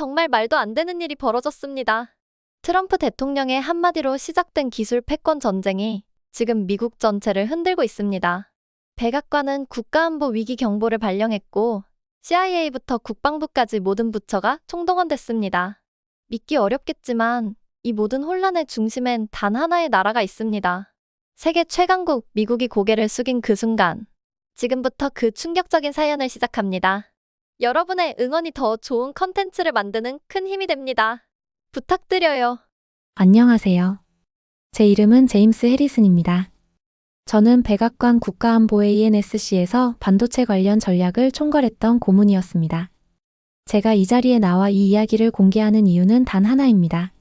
정말 말도 안 되는 일이 벌어졌습니다. 트럼프 대통령의 한마디로 시작된 기술 패권 전쟁이 지금 미국 전체를 흔들고 있습니다. 백악관은 국가안보 위기 경보를 발령했고 CIA부터 국방부까지 모든 부처가 총동원됐습니다. 믿기 어렵겠지만 이 모든 혼란의 중심엔 단 하나의 나라가 있습니다. 세계 최강국 미국이 고개를 숙인 그 순간 지금부터 그 충격적인 사연을 시작합니다. 여러분의 응원이 더 좋은 컨텐츠를 만드는 큰 힘이 됩니다. 부탁드려요. 안녕하세요. 제 이름은 제임스 해리슨입니다. 저는 백악관 국가안보회 ENSC에서 반도체 관련 전략을 총괄했던 고문이었습니다. 제가 이 자리에 나와 이 이야기를 공개하는 이유는 단 하나입니다.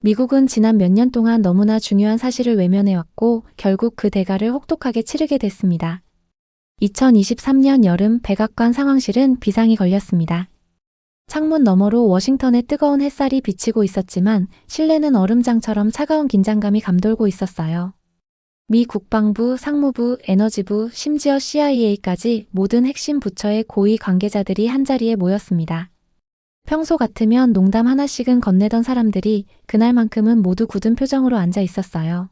미국은 지난 몇 년 동안 너무나 중요한 사실을 외면해왔고 결국 그 대가를 혹독하게 치르게 됐습니다. 2023년 여름 백악관 상황실은 비상이 걸렸습니다. 창문 너머로 워싱턴의 뜨거운 햇살이 비치고 있었지만 실내는 얼음장처럼 차가운 긴장감이 감돌고 있었어요. 미 국방부, 상무부, 에너지부, 심지어 CIA까지 모든 핵심 부처의 고위 관계자들이 한자리에 모였습니다. 평소 같으면 농담 하나씩은 건네던 사람들이 그날만큼은 모두 굳은 표정으로 앉아 있었어요.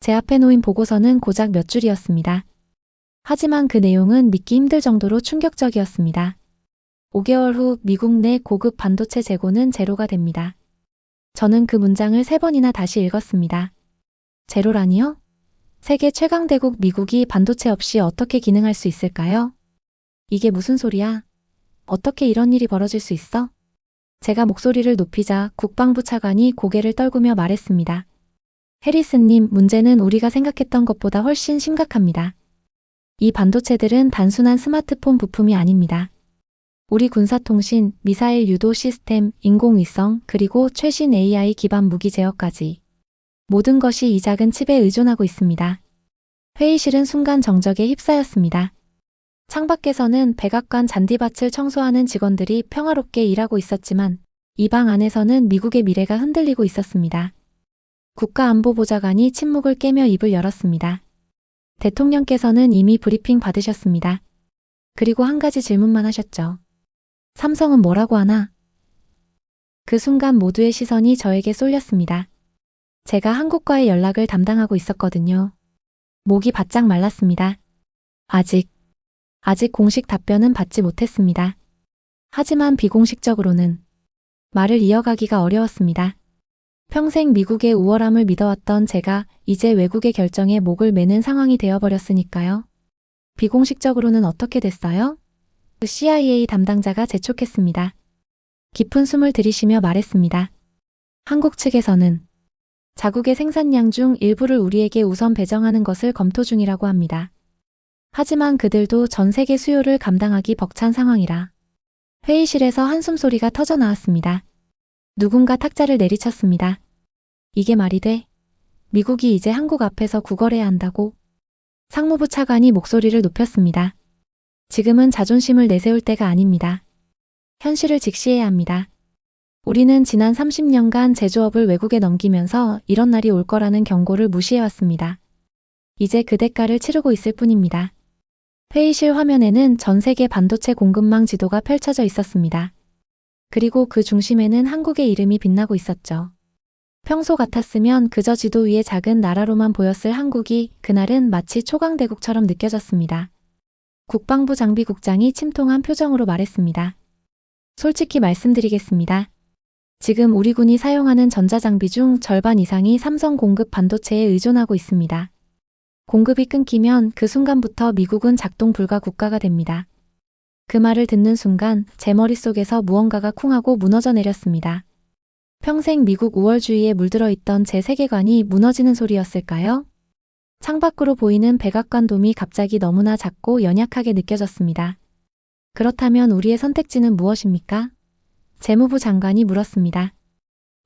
제 앞에 놓인 보고서는 고작 몇 줄이었습니다. 하지만 그 내용은 믿기 힘들 정도로 충격적이었습니다. 5개월 후 미국 내 고급 반도체 재고는 제로가 됩니다. 저는 그 문장을 세 번이나 다시 읽었습니다. 제로라니요? 세계 최강대국 미국이 반도체 없이 어떻게 기능할 수 있을까요? 이게 무슨 소리야? 어떻게 이런 일이 벌어질 수 있어? 제가 목소리를 높이자 국방부 차관이 고개를 떨구며 말했습니다. 해리스님, 문제는 우리가 생각했던 것보다 훨씬 심각합니다. 이 반도체들은 단순한 스마트폰 부품이 아닙니다. 우리 군사통신, 미사일 유도 시스템, 인공위성, 그리고 최신 AI 기반 무기 제어까지 모든 것이 이 작은 칩에 의존하고 있습니다. 회의실은 순간 정적에 휩싸였습니다. 창밖에서는 백악관 잔디밭을 청소하는 직원들이 평화롭게 일하고 있었지만 이 방 안에서는 미국의 미래가 흔들리고 있었습니다. 국가안보보좌관이 침묵을 깨며 입을 열었습니다. 대통령께서는 이미 브리핑 받으셨습니다. 그리고 한 가지 질문만 하셨죠. 삼성은 뭐라고 하나? 그 순간 모두의 시선이 저에게 쏠렸습니다. 제가 한국과의 연락을 담당하고 있었거든요. 목이 바짝 말랐습니다. 아직, 아직 공식 답변은 받지 못했습니다. 하지만 비공식적으로는 말을 이어가기가 어려웠습니다. 평생 미국의 우월함을 믿어왔던 제가 이제 외국의 결정에 목을 매는 상황이 되어버렸으니까요. 비공식적으로는 어떻게 됐어요? 그 CIA 담당자가 재촉했습니다. 깊은 숨을 들이쉬며 말했습니다. 한국 측에서는 자국의 생산량 중 일부를 우리에게 우선 배정하는 것을 검토 중이라고 합니다. 하지만 그들도 전 세계 수요를 감당하기 벅찬 상황이라 회의실에서 한숨 소리가 터져 나왔습니다. 누군가 탁자를 내리쳤습니다. 이게 말이 돼? 미국이 이제 한국 앞에서 구걸해야 한다고? 상무부 차관이 목소리를 높였습니다. 지금은 자존심을 내세울 때가 아닙니다. 현실을 직시해야 합니다. 우리는 지난 30년간 제조업을 외국에 넘기면서 이런 날이 올 거라는 경고를 무시해왔습니다. 이제 그 대가를 치르고 있을 뿐입니다. 회의실 화면에는 전 세계 반도체 공급망 지도가 펼쳐져 있었습니다. 그리고 그 중심에는 한국의 이름이 빛나고 있었죠. 평소 같았으면 그저 지도 위에 작은 나라로만 보였을 한국이 그날은 마치 초강대국처럼 느껴졌습니다. 국방부 장비국장이 침통한 표정으로 말했습니다. 솔직히 말씀드리겠습니다. 지금 우리 군이 사용하는 전자장비 중 절반 이상이 삼성 공급 반도체에 의존하고 있습니다. 공급이 끊기면 그 순간부터 미국은 작동 불가 국가가 됩니다. 그 말을 듣는 순간 제 머릿속에서 무언가가 쿵하고 무너져 내렸습니다. 평생 미국 우월주의에 물들어 있던 제 세계관이 무너지는 소리였을까요? 창밖으로 보이는 백악관 돔이 갑자기 너무나 작고 연약하게 느껴졌습니다. 그렇다면 우리의 선택지는 무엇입니까? 재무부 장관이 물었습니다.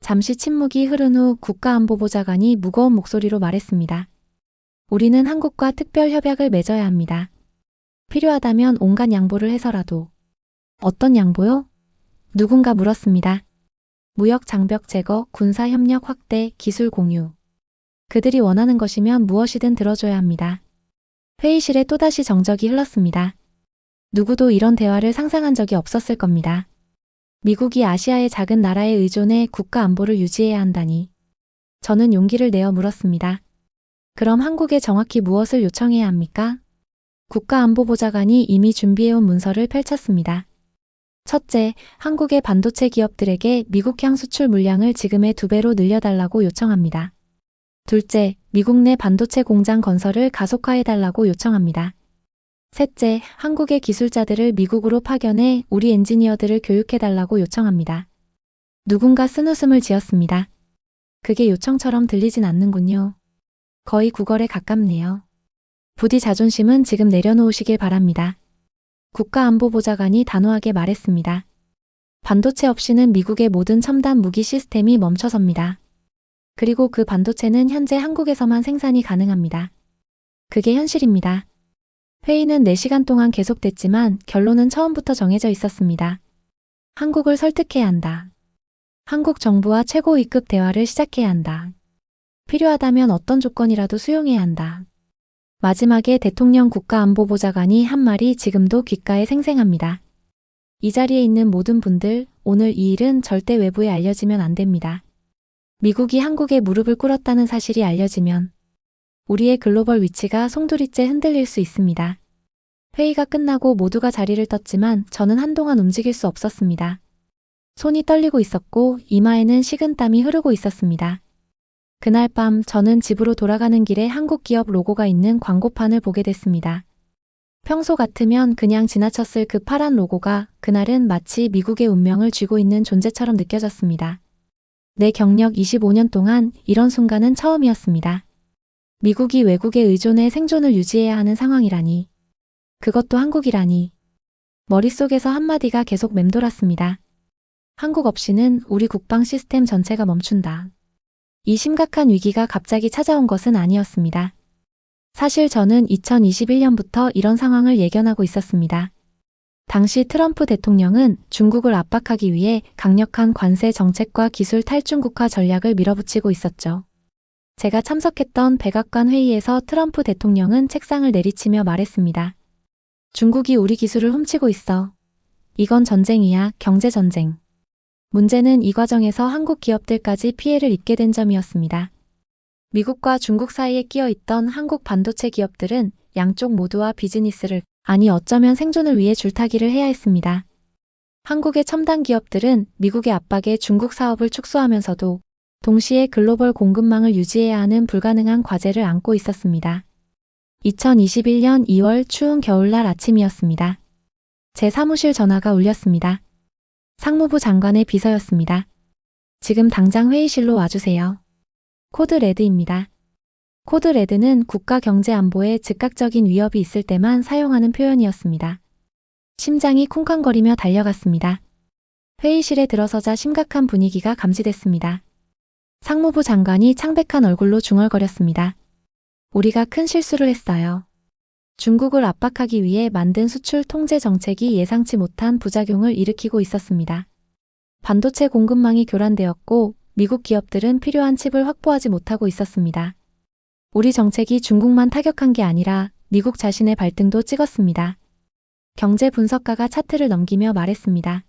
잠시 침묵이 흐른 후 국가안보보좌관이 무거운 목소리로 말했습니다. 우리는 한국과 특별 협약을 맺어야 합니다. 필요하다면 온갖 양보를 해서라도. 어떤 양보요? 누군가 물었습니다. 무역 장벽 제거, 군사 협력 확대, 기술 공유. 그들이 원하는 것이면 무엇이든 들어줘야 합니다. 회의실에 또다시 정적이 흘렀습니다. 누구도 이런 대화를 상상한 적이 없었을 겁니다. 미국이 아시아의 작은 나라에 의존해 국가 안보를 유지해야 한다니. 저는 용기를 내어 물었습니다. 그럼 한국에 정확히 무엇을 요청해야 합니까? 국가안보보좌관이 이미 준비해온 문서를 펼쳤습니다. 첫째, 한국의 반도체 기업들에게 미국향 수출 물량을 지금의 두 배로 늘려달라고 요청합니다. 둘째, 미국 내 반도체 공장 건설을 가속화해달라고 요청합니다. 셋째, 한국의 기술자들을 미국으로 파견해 우리 엔지니어들을 교육해달라고 요청합니다. 누군가 쓴웃음을 지었습니다. 그게 요청처럼 들리진 않는군요. 거의 구걸에 가깝네요. 부디 자존심은 지금 내려놓으시길 바랍니다. 국가안보보좌관이 단호하게 말했습니다. 반도체 없이는 미국의 모든 첨단 무기 시스템이 멈춰섭니다. 그리고 그 반도체는 현재 한국에서만 생산이 가능합니다. 그게 현실입니다. 회의는 4시간 동안 계속됐지만 결론은 처음부터 정해져 있었습니다. 한국을 설득해야 한다. 한국 정부와 최고 위급 대화를 시작해야 한다. 필요하다면 어떤 조건이라도 수용해야 한다. 마지막에 대통령 국가안보보좌관이 한 말이 지금도 귓가에 생생합니다. 이 자리에 있는 모든 분들, 오늘 이 일은 절대 외부에 알려지면 안 됩니다. 미국이 한국에 무릎을 꿇었다는 사실이 알려지면 우리의 글로벌 위치가 송두리째 흔들릴 수 있습니다. 회의가 끝나고 모두가 자리를 떴지만 저는 한동안 움직일 수 없었습니다. 손이 떨리고 있었고 이마에는 식은 땀이 흐르고 있었습니다. 그날 밤 저는 집으로 돌아가는 길에 한국 기업 로고가 있는 광고판을 보게 됐습니다. 평소 같으면 그냥 지나쳤을 그 파란 로고가 그날은 마치 미국의 운명을 쥐고 있는 존재처럼 느껴졌습니다. 내 경력 25년 동안 이런 순간은 처음이었습니다. 미국이 외국에 의존해 생존을 유지해야 하는 상황이라니. 그것도 한국이라니. 머릿속에서 한마디가 계속 맴돌았습니다. 한국 없이는 우리 국방 시스템 전체가 멈춘다. 이 심각한 위기가 갑자기 찾아온 것은 아니었습니다. 사실 저는 2021년부터 이런 상황을 예견하고 있었습니다. 당시 트럼프 대통령은 중국을 압박하기 위해 강력한 관세 정책과 기술 탈중국화 전략을 밀어붙이고 있었죠. 제가 참석했던 백악관 회의에서 트럼프 대통령은 책상을 내리치며 말했습니다. 중국이 우리 기술을 훔치고 있어. 이건 전쟁이야, 경제전쟁. 문제는 이 과정에서 한국 기업들까지 피해를 입게 된 점이었습니다. 미국과 중국 사이에 끼어 있던 한국 반도체 기업들은 양쪽 모두와 비즈니스를, 아니 어쩌면 생존을 위해 줄타기를 해야 했습니다. 한국의 첨단 기업들은 미국의 압박에 중국 사업을 축소하면서도 동시에 글로벌 공급망을 유지해야 하는 불가능한 과제를 안고 있었습니다. 2021년 2월 추운 겨울날 아침이었습니다. 제 사무실 전화가 울렸습니다. 상무부 장관의 비서였습니다. 지금 당장 회의실로 와주세요. 코드 레드입니다. 코드 레드는 국가 경제 안보에 즉각적인 위협이 있을 때만 사용하는 표현이었습니다. 심장이 쿵쾅거리며 달려갔습니다. 회의실에 들어서자 심각한 분위기가 감지됐습니다. 상무부 장관이 창백한 얼굴로 중얼거렸습니다. 우리가 큰 실수를 했어요. 중국을 압박하기 위해 만든 수출 통제 정책이 예상치 못한 부작용을 일으키고 있었습니다. 반도체 공급망이 교란되었고 미국 기업들은 필요한 칩을 확보하지 못하고 있었습니다. 우리 정책이 중국만 타격한 게 아니라 미국 자신의 발등도 찍었습니다. 경제 분석가가 차트를 넘기며 말했습니다.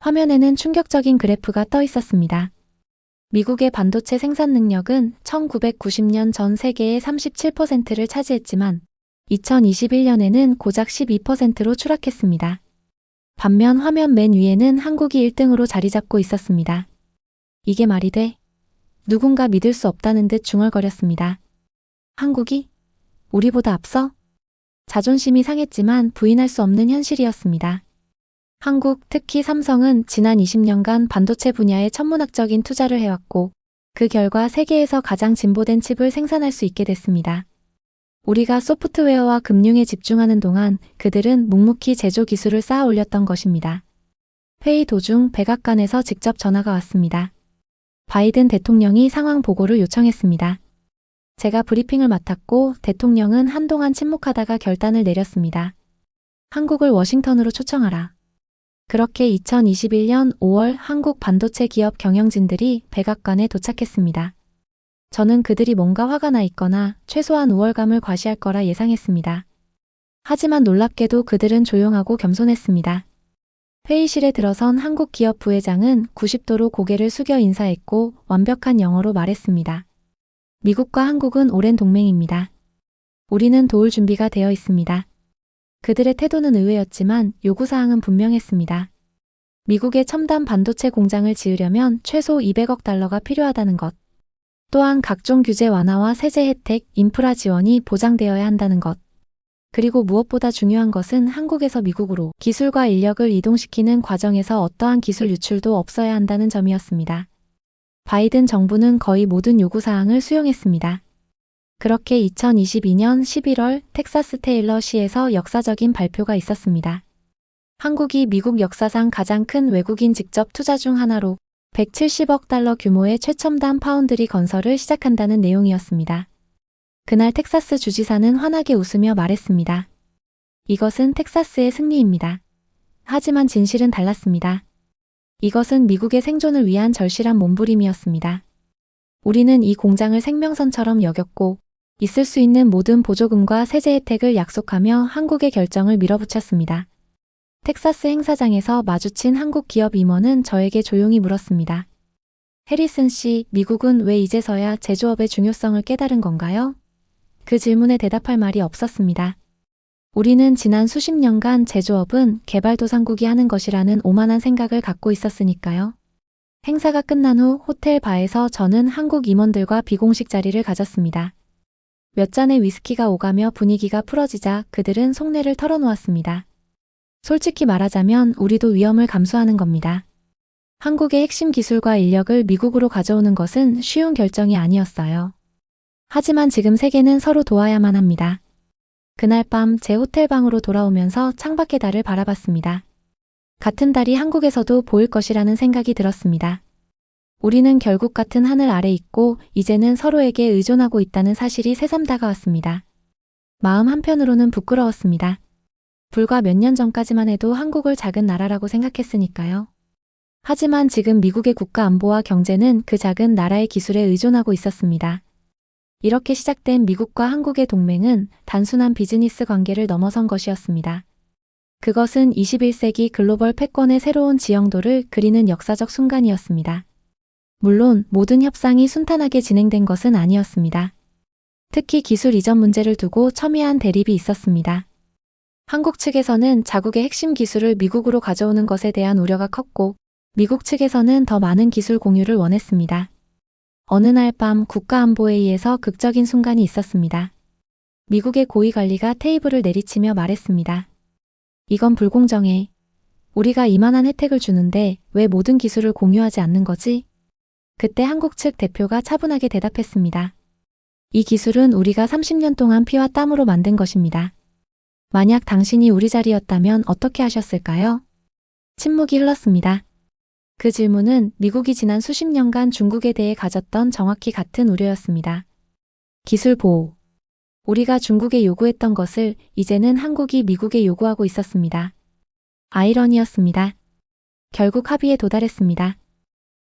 화면에는 충격적인 그래프가 떠 있었습니다. 미국의 반도체 생산 능력은 1990년 전 세계의 37%를 차지했지만 2021년에는 고작 12%로 추락했습니다. 반면 화면 맨 위에는 한국이 1등으로 자리 잡고 있었습니다. 이게 말이 돼? 누군가 믿을 수 없다는 듯 중얼거렸습니다. 한국이? 우리보다 앞서? 자존심이 상했지만 부인할 수 없는 현실이었습니다. 한국, 특히 삼성은 지난 20년간 반도체 분야에 천문학적인 투자를 해왔고, 그 결과 세계에서 가장 진보된 칩을 생산할 수 있게 됐습니다. 우리가 소프트웨어와 금융에 집중하는 동안 그들은 묵묵히 제조 기술을 쌓아 올렸던 것입니다. 회의 도중 백악관에서 직접 전화가 왔습니다. 바이든 대통령이 상황 보고를 요청했습니다. 제가 브리핑을 맡았고 대통령은 한동안 침묵하다가 결단을 내렸습니다. 한국을 워싱턴으로 초청하라. 그렇게 2021년 5월 한국 반도체 기업 경영진들이 백악관에 도착했습니다. 저는 그들이 뭔가 화가 나 있거나 최소한 우월감을 과시할 거라 예상했습니다. 하지만 놀랍게도 그들은 조용하고 겸손했습니다. 회의실에 들어선 한국 기업 부회장은 90도로 고개를 숙여 인사했고 완벽한 영어로 말했습니다. 미국과 한국은 오랜 동맹입니다. 우리는 도울 준비가 되어 있습니다. 그들의 태도는 의외였지만 요구사항은 분명했습니다. 미국의 첨단 반도체 공장을 지으려면 최소 200억 달러가 필요하다는 것. 또한 각종 규제 완화와 세제 혜택, 인프라 지원이 보장되어야 한다는 것. 그리고 무엇보다 중요한 것은 한국에서 미국으로 기술과 인력을 이동시키는 과정에서 어떠한 기술 유출도 없어야 한다는 점이었습니다. 바이든 정부는 거의 모든 요구사항을 수용했습니다. 그렇게 2022년 11월 텍사스 테일러 시에서 역사적인 발표가 있었습니다. 한국이 미국 역사상 가장 큰 외국인 직접 투자 중 하나로 170억 달러 규모의 최첨단 파운드리 건설을 시작한다는 내용이었습니다. 그날 텍사스 주지사는 환하게 웃으며 말했습니다. 이것은 텍사스의 승리입니다. 하지만 진실은 달랐습니다. 이것은 미국의 생존을 위한 절실한 몸부림이었습니다. 우리는 이 공장을 생명선처럼 여겼고 있을 수 있는 모든 보조금과 세제 혜택을 약속하며 한국의 결정을 밀어붙였습니다. 텍사스 행사장에서 마주친 한국 기업 임원은 저에게 조용히 물었습니다. 해리슨 씨, 미국은 왜 이제서야 제조업의 중요성을 깨달은 건가요? 그 질문에 대답할 말이 없었습니다. 우리는 지난 수십 년간 제조업은 개발도상국이 하는 것이라는 오만한 생각을 갖고 있었으니까요. 행사가 끝난 후 호텔 바에서 저는 한국 임원들과 비공식 자리를 가졌습니다. 몇 잔의 위스키가 오가며 분위기가 풀어지자 그들은 속내를 털어놓았습니다. 솔직히 말하자면 우리도 위험을 감수하는 겁니다. 한국의 핵심 기술과 인력을 미국으로 가져오는 것은 쉬운 결정이 아니었어요. 하지만 지금 세계는 서로 도와야만 합니다. 그날 밤 제 호텔 방으로 돌아오면서 창밖의 달을 바라봤습니다. 같은 달이 한국에서도 보일 것이라는 생각이 들었습니다. 우리는 결국 같은 하늘 아래 있고 이제는 서로에게 의존하고 있다는 사실이 새삼 다가왔습니다. 마음 한편으로는 부끄러웠습니다. 불과 몇 년 전까지만 해도 한국을 작은 나라라고 생각했으니까요. 하지만 지금 미국의 국가 안보와 경제는 그 작은 나라의 기술에 의존하고 있었습니다. 이렇게 시작된 미국과 한국의 동맹은 단순한 비즈니스 관계를 넘어선 것이었습니다. 그것은 21세기 글로벌 패권의 새로운 지형도를 그리는 역사적 순간이었습니다. 물론 모든 협상이 순탄하게 진행된 것은 아니었습니다. 특히 기술 이전 문제를 두고 첨예한 대립이 있었습니다. 한국 측에서는 자국의 핵심 기술을 미국으로 가져오는 것에 대한 우려가 컸고, 미국 측에서는 더 많은 기술 공유를 원했습니다. 어느 날 밤 국가안보회의에서 극적인 순간이 있었습니다. 미국의 고위 관리가 테이블을 내리치며 말했습니다. 이건 불공정해. 우리가 이만한 혜택을 주는데 왜 모든 기술을 공유하지 않는 거지? 그때 한국 측 대표가 차분하게 대답했습니다. 이 기술은 우리가 30년 동안 피와 땀으로 만든 것입니다. 만약 당신이 우리 자리였다면 어떻게 하셨을까요? 침묵이 흘렀습니다. 그 질문은 미국이 지난 수십 년간 중국에 대해 가졌던 정확히 같은 우려였습니다. 기술 보호. 우리가 중국에 요구했던 것을 이제는 한국이 미국에 요구하고 있었습니다. 아이러니였습니다. 결국 합의에 도달했습니다.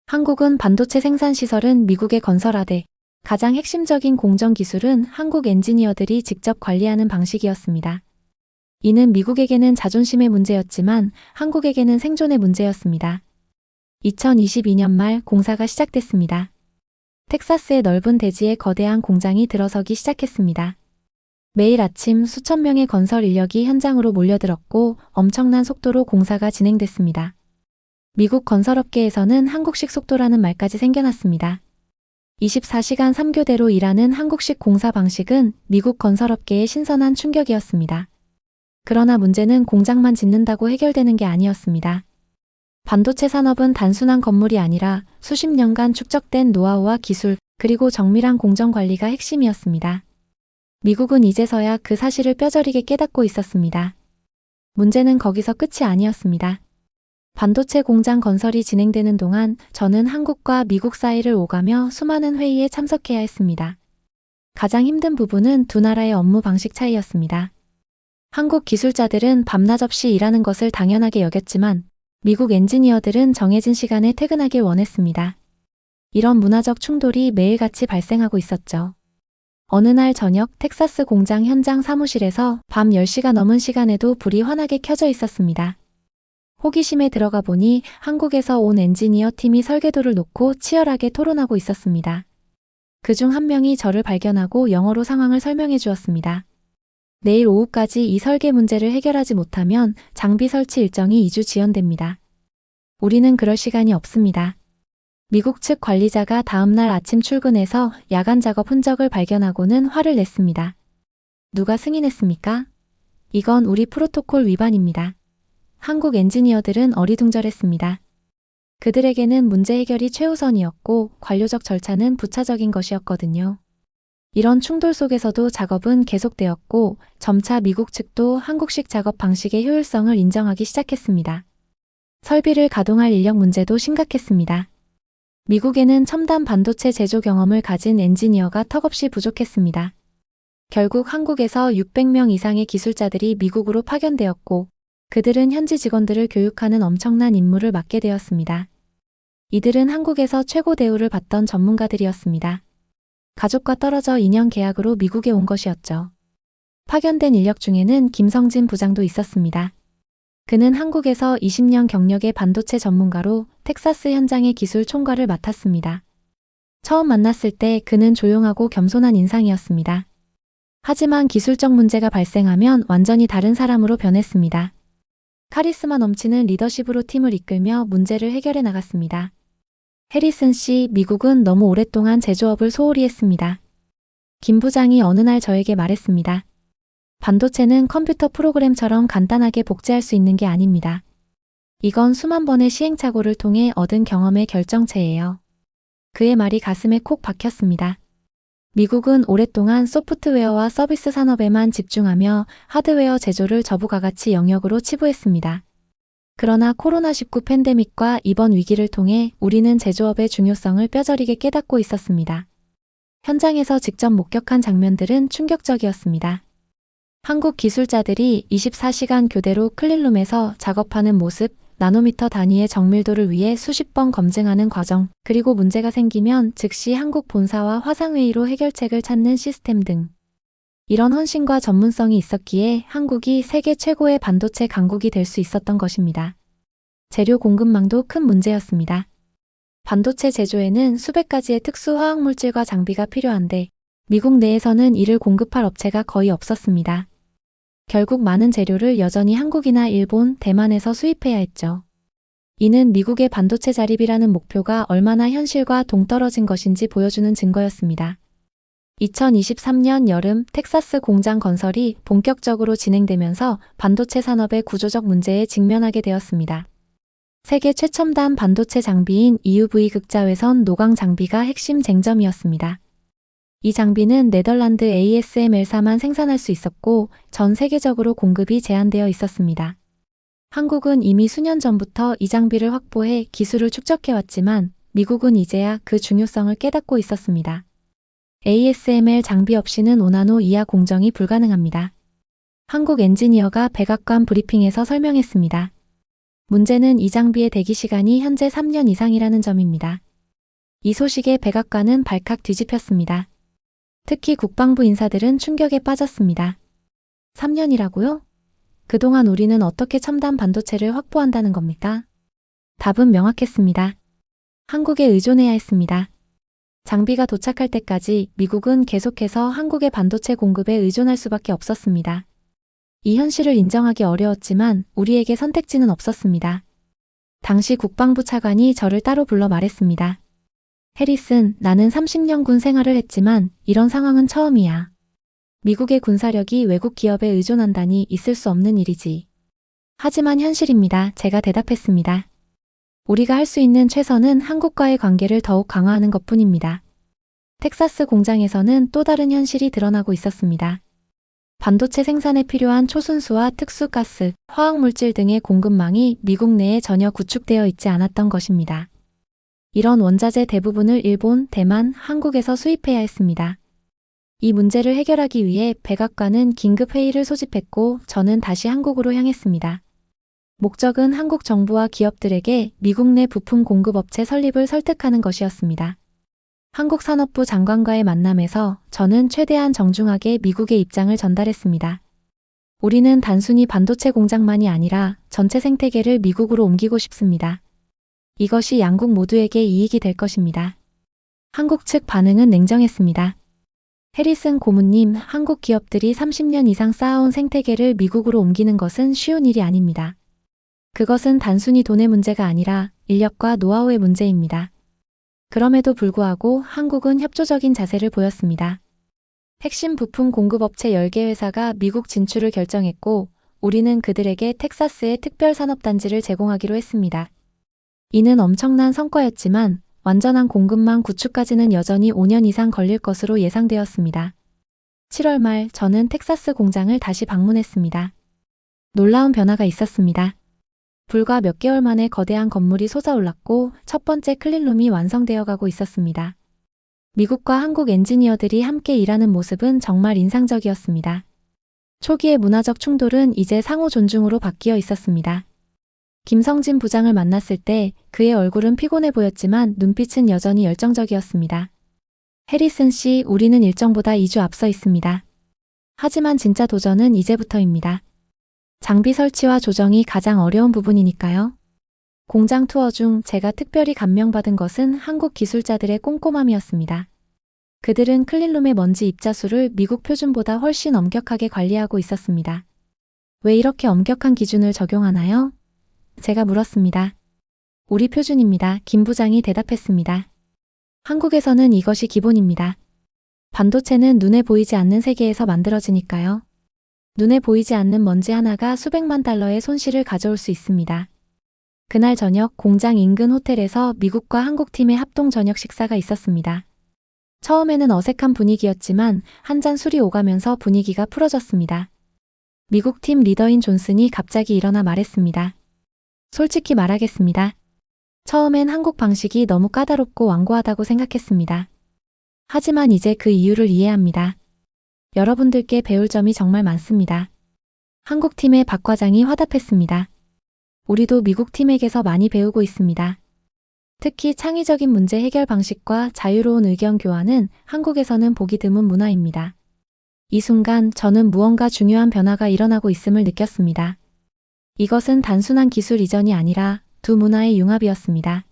한국은 반도체 생산 시설은 미국에 건설하되 가장 핵심적인 공정 기술은 한국 엔지니어들이 직접 관리하는 방식이었습니다. 이는 미국에게는 자존심의 문제였지만 한국에게는 생존의 문제였습니다. 2022년 말 공사가 시작됐습니다. 텍사스의 넓은 대지에 거대한 공장이 들어서기 시작했습니다. 매일 아침 수천 명의 건설 인력이 현장으로 몰려들었고 엄청난 속도로 공사가 진행됐습니다. 미국 건설업계에서는 한국식 속도라는 말까지 생겨났습니다. 24시간 3교대로 일하는 한국식 공사 방식은 미국 건설업계의 신선한 충격이었습니다. 그러나 문제는 공장만 짓는다고 해결되는 게 아니었습니다. 반도체 산업은 단순한 건물이 아니라 수십 년간 축적된 노하우와 기술, 그리고 정밀한 공정 관리가 핵심이었습니다. 미국은 이제서야 그 사실을 뼈저리게 깨닫고 있었습니다. 문제는 거기서 끝이 아니었습니다. 반도체 공장 건설이 진행되는 동안 저는 한국과 미국 사이를 오가며 수많은 회의에 참석해야 했습니다. 가장 힘든 부분은 두 나라의 업무 방식 차이였습니다. 한국 기술자들은 밤낮 없이 일하는 것을 당연하게 여겼지만 미국 엔지니어들은 정해진 시간에 퇴근하길 원했습니다. 이런 문화적 충돌이 매일같이 발생하고 있었죠. 어느 날 저녁 텍사스 공장 현장 사무실에서 밤 10시가 넘은 시간에도 불이 환하게 켜져 있었습니다. 호기심에 들어가 보니 한국에서 온 엔지니어 팀이 설계도를 놓고 치열하게 토론하고 있었습니다. 그중 한 명이 저를 발견하고 영어로 상황을 설명해 주었습니다. 내일 오후까지 이 설계 문제를 해결하지 못하면 장비 설치 일정이 2주 지연됩니다. 우리는 그럴 시간이 없습니다. 미국 측 관리자가 다음날 아침 출근해서 야간 작업 흔적을 발견하고는 화를 냈습니다. 누가 승인했습니까? 이건 우리 프로토콜 위반입니다. 한국 엔지니어들은 어리둥절했습니다. 그들에게는 문제 해결이 최우선이었고 관료적 절차는 부차적인 것이었거든요. 이런 충돌 속에서도 작업은 계속되었고 점차 미국 측도 한국식 작업 방식의 효율성을 인정하기 시작했습니다. 설비를 가동할 인력 문제도 심각했습니다. 미국에는 첨단 반도체 제조 경험을 가진 엔지니어가 턱없이 부족했습니다. 결국 한국에서 600명 이상의 기술자들이 미국으로 파견되었고 그들은 현지 직원들을 교육하는 엄청난 임무를 맡게 되었습니다. 이들은 한국에서 최고 대우를 받던 전문가들이었습니다. 가족과 떨어져 2년 계약으로 미국에 온 것이었죠. 파견된 인력 중에는 김성진 부장도 있었습니다. 그는 한국에서 20년 경력의 반도체 전문가로 텍사스 현장의 기술 총괄을 맡았습니다. 처음 만났을 때 그는 조용하고 겸손한 인상이었습니다. 하지만 기술적 문제가 발생하면 완전히 다른 사람으로 변했습니다. 카리스마 넘치는 리더십으로 팀을 이끌며 문제를 해결해 나갔습니다. 해리슨 씨, 미국은 너무 오랫동안 제조업을 소홀히 했습니다. 김 부장이 어느 날 저에게 말했습니다. 반도체는 컴퓨터 프로그램처럼 간단하게 복제할 수 있는 게 아닙니다. 이건 수만 번의 시행착오를 통해 얻은 경험의 결정체예요. 그의 말이 가슴에 콕 박혔습니다. 미국은 오랫동안 소프트웨어와 서비스 산업에만 집중하며 하드웨어 제조를 저부가 가치 영역으로 치부했습니다. 그러나 코로나19 팬데믹과 이번 위기를 통해 우리는 제조업의 중요성을 뼈저리게 깨닫고 있었습니다. 현장에서 직접 목격한 장면들은 충격적이었습니다. 한국 기술자들이 24시간 교대로 클린룸에서 작업하는 모습, 나노미터 단위의 정밀도를 위해 수십 번 검증하는 과정, 그리고 문제가 생기면 즉시 한국 본사와 화상회의로 해결책을 찾는 시스템 등. 이런 헌신과 전문성이 있었기에 한국이 세계 최고의 반도체 강국이 될 수 있었던 것입니다. 재료 공급망도 큰 문제였습니다. 반도체 제조에는 수백 가지의 특수 화학물질과 장비가 필요한데 미국 내에서는 이를 공급할 업체가 거의 없었습니다. 결국 많은 재료를 여전히 한국이나 일본, 대만에서 수입해야 했죠. 이는 미국의 반도체 자립이라는 목표가 얼마나 현실과 동떨어진 것인지 보여주는 증거였습니다. 2023년 여름 텍사스 공장 건설이 본격적으로 진행되면서 반도체 산업의 구조적 문제에 직면하게 되었습니다. 세계 최첨단 반도체 장비인 EUV 극자외선 노광 장비가 핵심 쟁점이었습니다. 이 장비는 네덜란드 ASML사만 생산할 수 있었고 전 세계적으로 공급이 제한되어 있었습니다. 한국은 이미 수년 전부터 이 장비를 확보해 기술을 축적해왔지만 미국은 이제야 그 중요성을 깨닫고 있었습니다. ASML 장비 없이는 5나노 이하 공정이 불가능합니다. 한국 엔지니어가 백악관 브리핑에서 설명했습니다. 문제는 이 장비의 대기 시간이 현재 3년 이상이라는 점입니다. 이 소식에 백악관은 발칵 뒤집혔습니다. 특히 국방부 인사들은 충격에 빠졌습니다. 3년이라고요? 그동안 우리는 어떻게 첨단 반도체를 확보한다는 겁니까? 답은 명확했습니다. 한국에 의존해야 했습니다. 장비가 도착할 때까지 미국은 계속해서 한국의 반도체 공급에 의존할 수밖에 없었습니다. 이 현실을 인정하기 어려웠지만 우리에게 선택지는 없었습니다. 당시 국방부 차관이 저를 따로 불러 말했습니다. 해리슨, 나는 30년 군 생활을 했지만 이런 상황은 처음이야. 미국의 군사력이 외국 기업에 의존한다니 있을 수 없는 일이지. 하지만 현실입니다. 제가 대답했습니다. 우리가 할 수 있는 최선은 한국과의 관계를 더욱 강화하는 것 뿐입니다. 텍사스 공장에서는 또 다른 현실이 드러나고 있었습니다. 반도체 생산에 필요한 초순수와 특수가스, 화학물질 등의 공급망이 미국 내에 전혀 구축되어 있지 않았던 것입니다. 이런 원자재 대부분을 일본, 대만, 한국에서 수입해야 했습니다. 이 문제를 해결하기 위해 백악관은 긴급 회의를 소집했고 저는 다시 한국으로 향했습니다. 목적은 한국 정부와 기업들에게 미국 내 부품 공급업체 설립을 설득하는 것이었습니다. 한국 산업부 장관과의 만남에서 저는 최대한 정중하게 미국의 입장을 전달했습니다. 우리는 단순히 반도체 공장만이 아니라 전체 생태계를 미국으로 옮기고 싶습니다. 이것이 양국 모두에게 이익이 될 것입니다. 한국 측 반응은 냉정했습니다. 해리슨 고문님, 한국 기업들이 30년 이상 쌓아온 생태계를 미국으로 옮기는 것은 쉬운 일이 아닙니다. 그것은 단순히 돈의 문제가 아니라 인력과 노하우의 문제입니다. 그럼에도 불구하고 한국은 협조적인 자세를 보였습니다. 핵심 부품 공급업체 10개 회사가 미국 진출을 결정했고, 우리는 그들에게 텍사스의 특별 산업단지를 제공하기로 했습니다. 이는 엄청난 성과였지만, 완전한 공급망 구축까지는 여전히 5년 이상 걸릴 것으로 예상되었습니다. 7월 말 저는 텍사스 공장을 다시 방문했습니다. 놀라운 변화가 있었습니다. 불과 몇 개월 만에 거대한 건물이 솟아올랐고 첫 번째 클린룸이 완성되어 가고 있었습니다. 미국과 한국 엔지니어들이 함께 일하는 모습은 정말 인상적이었습니다. 초기의 문화적 충돌은 이제 상호 존중으로 바뀌어 있었습니다. 김성진 부장을 만났을 때 그의 얼굴은 피곤해 보였지만 눈빛은 여전히 열정적이었습니다. 해리슨 씨, 우리는 일정보다 2주 앞서 있습니다. 하지만 진짜 도전은 이제부터입니다. 장비 설치와 조정이 가장 어려운 부분이니까요. 공장 투어 중 제가 특별히 감명받은 것은 한국 기술자들의 꼼꼼함이었습니다. 그들은 클린룸의 먼지 입자수를 미국 표준보다 훨씬 엄격하게 관리하고 있었습니다. 왜 이렇게 엄격한 기준을 적용하나요? 제가 물었습니다. 우리 표준입니다. 김 부장이 대답했습니다. 한국에서는 이것이 기본입니다. 반도체는 눈에 보이지 않는 세계에서 만들어지니까요. 눈에 보이지 않는 먼지 하나가 수백만 달러의 손실을 가져올 수 있습니다. 그날 저녁 공장 인근 호텔에서 미국과 한국 팀의 합동 저녁 식사가 있었습니다. 처음에는 어색한 분위기였지만 한 잔 술이 오가면서 분위기가 풀어졌습니다. 미국 팀 리더인 존슨이 갑자기 일어나 말했습니다. 솔직히 말하겠습니다. 처음엔 한국 방식이 너무 까다롭고 완고하다고 생각했습니다. 하지만 이제 그 이유를 이해합니다. 여러분들께 배울 점이 정말 많습니다. 한국 팀의 박 과장이 화답했습니다. 우리도 미국 팀에게서 많이 배우고 있습니다. 특히 창의적인 문제 해결 방식과 자유로운 의견 교환은 한국에서는 보기 드문 문화입니다. 이 순간 저는 무언가 중요한 변화가 일어나고 있음을 느꼈습니다. 이것은 단순한 기술 이전이 아니라 두 문화의 융합이었습니다.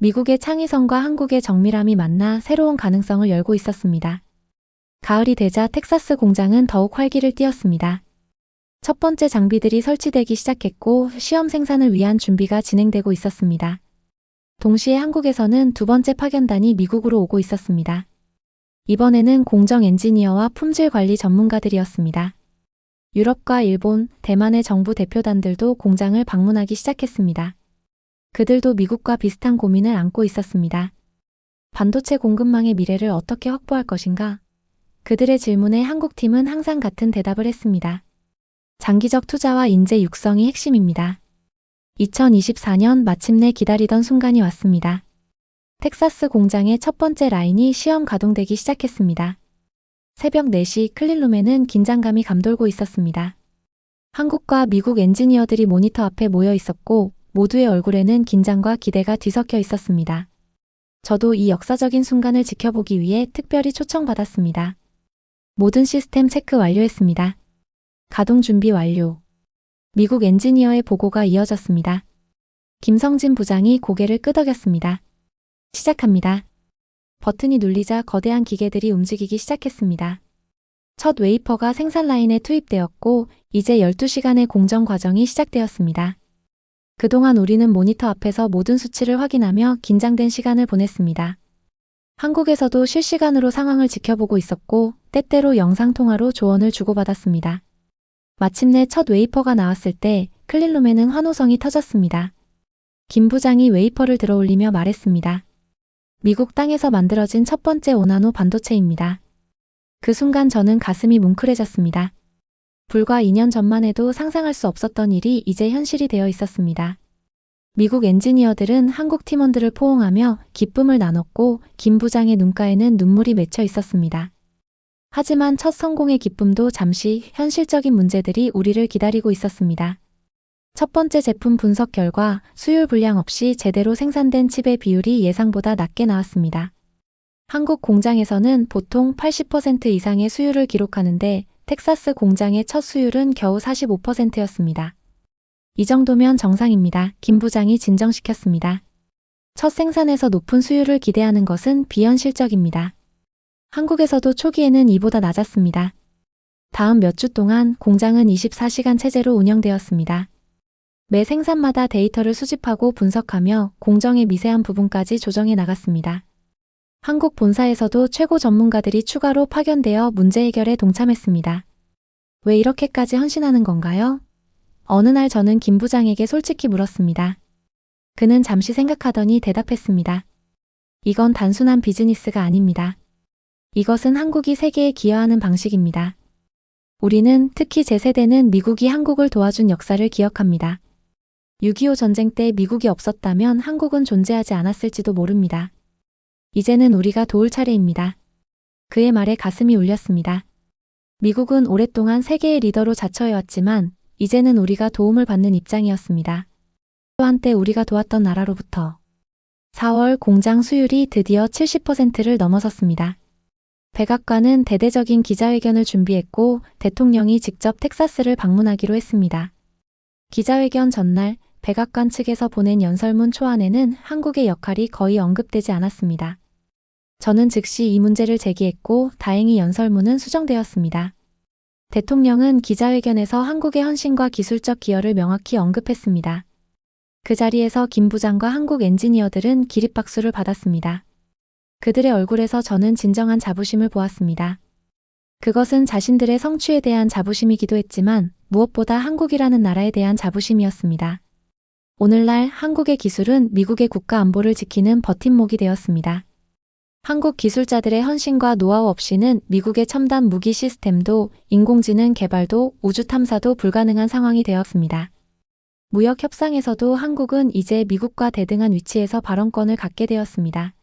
미국의 창의성과 한국의 정밀함이 만나 새로운 가능성을 열고 있었습니다. 가을이 되자 텍사스 공장은 더욱 활기를 띠었습니다. 첫 번째 장비들이 설치되기 시작했고 시험 생산을 위한 준비가 진행되고 있었습니다. 동시에 한국에서는 두 번째 파견단이 미국으로 오고 있었습니다. 이번에는 공정 엔지니어와 품질 관리 전문가들이었습니다. 유럽과 일본, 대만의 정부 대표단들도 공장을 방문하기 시작했습니다. 그들도 미국과 비슷한 고민을 안고 있었습니다. 반도체 공급망의 미래를 어떻게 확보할 것인가? 그들의 질문에 한국팀은 항상 같은 대답을 했습니다. 장기적 투자와 인재 육성이 핵심입니다. 2024년 마침내 기다리던 순간이 왔습니다. 텍사스 공장의 첫 번째 라인이 시험 가동되기 시작했습니다. 새벽 4시 클린룸에는 긴장감이 감돌고 있었습니다. 한국과 미국 엔지니어들이 모니터 앞에 모여 있었고 모두의 얼굴에는 긴장과 기대가 뒤섞여 있었습니다. 저도 이 역사적인 순간을 지켜보기 위해 특별히 초청받았습니다. 모든 시스템 체크 완료했습니다. 가동 준비 완료. 미국 엔지니어의 보고가 이어졌습니다. 김성진 부장이 고개를 끄덕였습니다. 시작합니다. 버튼이 눌리자 거대한 기계들이 움직이기 시작했습니다. 첫 웨이퍼가 생산 라인에 투입되었고 이제 12시간의 공정 과정이 시작되었습니다. 그동안 우리는 모니터 앞에서 모든 수치를 확인하며 긴장된 시간을 보냈습니다. 한국에서도 실시간으로 상황을 지켜보고 있었고 때때로 영상통화로 조언을 주고받았습니다. 마침내 첫 웨이퍼가 나왔을 때 클린룸에는 환호성이 터졌습니다. 김 부장이 웨이퍼를 들어올리며 말했습니다. 미국 땅에서 만들어진 첫 번째 오나노 반도체입니다. 그 순간 저는 가슴이 뭉클해졌습니다. 불과 2년 전만 해도 상상할 수 없었던 일이 이제 현실이 되어 있었습니다. 미국 엔지니어들은 한국 팀원들을 포옹하며 기쁨을 나눴고 김 부장의 눈가에는 눈물이 맺혀 있었습니다. 하지만 첫 성공의 기쁨도 잠시 현실적인 문제들이 우리를 기다리고 있었습니다. 첫 번째 제품 분석 결과 수율 불량 없이 제대로 생산된 칩의 비율이 예상보다 낮게 나왔습니다. 한국 공장에서는 보통 80% 이상의 수율을 기록하는데 텍사스 공장의 첫 수율은 겨우 45%였습니다. 이 정도면 정상입니다. 김 부장이 진정시켰습니다. 첫 생산에서 높은 수율을 기대하는 것은 비현실적입니다. 한국에서도 초기에는 이보다 낮았습니다. 다음 몇 주 동안 공장은 24시간 체제로 운영되었습니다. 매 생산마다 데이터를 수집하고 분석하며 공정의 미세한 부분까지 조정해 나갔습니다. 한국 본사에서도 최고 전문가들이 추가로 파견되어 문제 해결에 동참했습니다. 왜 이렇게까지 헌신하는 건가요? 어느 날 저는 김 부장에게 솔직히 물었습니다. 그는 잠시 생각하더니 대답했습니다. 이건 단순한 비즈니스가 아닙니다. 이것은 한국이 세계에 기여하는 방식입니다. 우리는 특히 제 세대는 미국이 한국을 도와준 역사를 기억합니다. 6.25 전쟁 때 미국이 없었다면 한국은 존재하지 않았을지도 모릅니다. 이제는 우리가 도울 차례입니다. 그의 말에 가슴이 울렸습니다. 미국은 오랫동안 세계의 리더로 자처해왔지만 이제는 우리가 도움을 받는 입장이었습니다. 또 한때 우리가 도왔던 나라로부터 4월 공장 수율이 드디어 70%를 넘어섰습니다. 백악관은 대대적인 기자회견을 준비했고 대통령이 직접 텍사스를 방문하기로 했습니다. 기자회견 전날 백악관 측에서 보낸 연설문 초안에는 한국의 역할이 거의 언급되지 않았습니다. 저는 즉시 이 문제를 제기했고 다행히 연설문은 수정되었습니다. 대통령은 기자회견에서 한국의 헌신과 기술적 기여를 명확히 언급했습니다. 그 자리에서 김 부장과 한국 엔지니어들은 기립박수를 받았습니다. 그들의 얼굴에서 저는 진정한 자부심을 보았습니다. 그것은 자신들의 성취에 대한 자부심이기도 했지만 무엇보다 한국이라는 나라에 대한 자부심이었습니다. 오늘날 한국의 기술은 미국의 국가 안보를 지키는 버팀목이 되었습니다. 한국 기술자들의 헌신과 노하우 없이는 미국의 첨단 무기 시스템도 인공지능 개발도 우주 탐사도 불가능한 상황이 되었습니다. 무역 협상에서도 한국은 이제 미국과 대등한 위치에서 발언권을 갖게 되었습니다.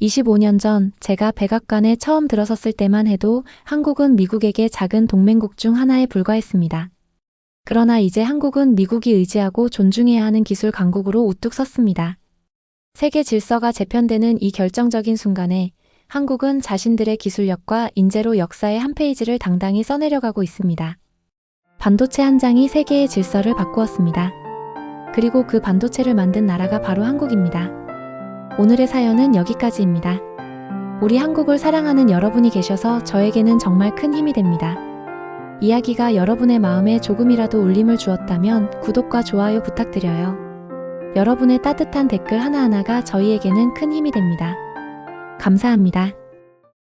25년 전 제가 백악관에 처음 들어섰을 때만 해도 한국은 미국에게 작은 동맹국 중 하나에 불과했습니다. 그러나 이제 한국은 미국이 의지하고 존중해야 하는 기술 강국으로 우뚝 섰습니다. 세계 질서가 재편되는 이 결정적인 순간에 한국은 자신들의 기술력과 인재로 역사의 한 페이지를 당당히 써내려가고 있습니다. 반도체 한 장이 세계의 질서를 바꾸었습니다. 그리고 그 반도체를 만든 나라가 바로 한국입니다. 오늘의 사연은 여기까지입니다. 우리 한국을 사랑하는 여러분이 계셔서 저에게는 정말 큰 힘이 됩니다. 이야기가 여러분의 마음에 조금이라도 울림을 주었다면 구독과 좋아요 부탁드려요. 여러분의 따뜻한 댓글 하나하나가 저희에게는 큰 힘이 됩니다. 감사합니다.